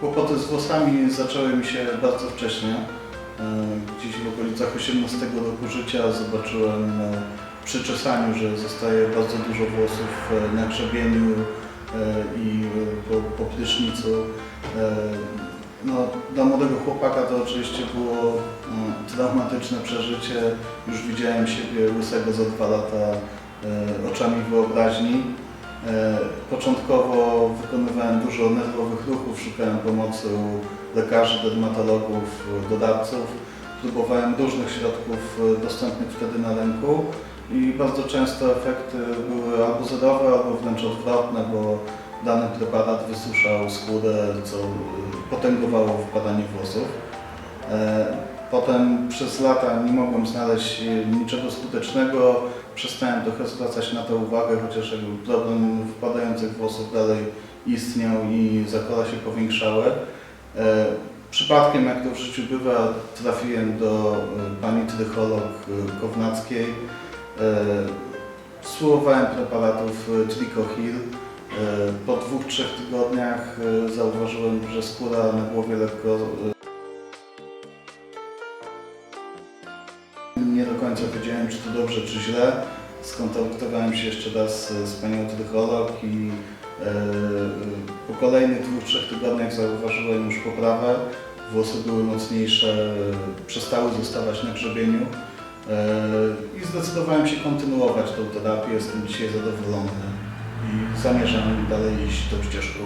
Kłopoty z włosami zaczęły mi się bardzo wcześnie. E, Gdzieś w okolicach 18 roku życia zobaczyłem e, przy czesaniu, że zostaje bardzo dużo włosów e, na grzebieniu i po, po prysznicu. No, dla młodego chłopaka to oczywiście było traumatyczne przeżycie. Już widziałem siebie łysego za dwa lata oczami wyobraźni. E, Początkowo wykonywałem dużo nerwowych ruchów, szukałem pomocy u lekarzy, dermatologów, doradców. Próbowałem różnych środków e, dostępnych wtedy na rynku i bardzo często efekty były albo zerowe, albo wręcz odwrotne, bo dany preparat wysuszał skórę, co e, potęgowało wypadanie włosów. Potem przez lata nie mogłem znaleźć e, niczego skutecznego, przestałem trochę zwracać na to uwagę, chociaż problem wypadających włosów dalej istniał i zakora się powiększały. E, Przypadkiem, jak to w życiu bywa, trafiłem do e, pani trycholog Kownackiej. Spróbowałem preparatów Tricohil. Po dwóch, trzech tygodniach zauważyłem, że skóra na głowie lekko Nie do końca wiedziałem, czy to dobrze, czy źle. Skontaktowałem się jeszcze raz z panią trycholog i e, po kolejnych dwóch, trzech tygodniach zauważyłem już poprawę. Włosy były mocniejsze, e, przestały zostawać na grzebieniu e, i zdecydowałem się kontynuować tą terapię. Jestem dzisiaj zadowolony i zamierzam dalej iść tą ścieżką.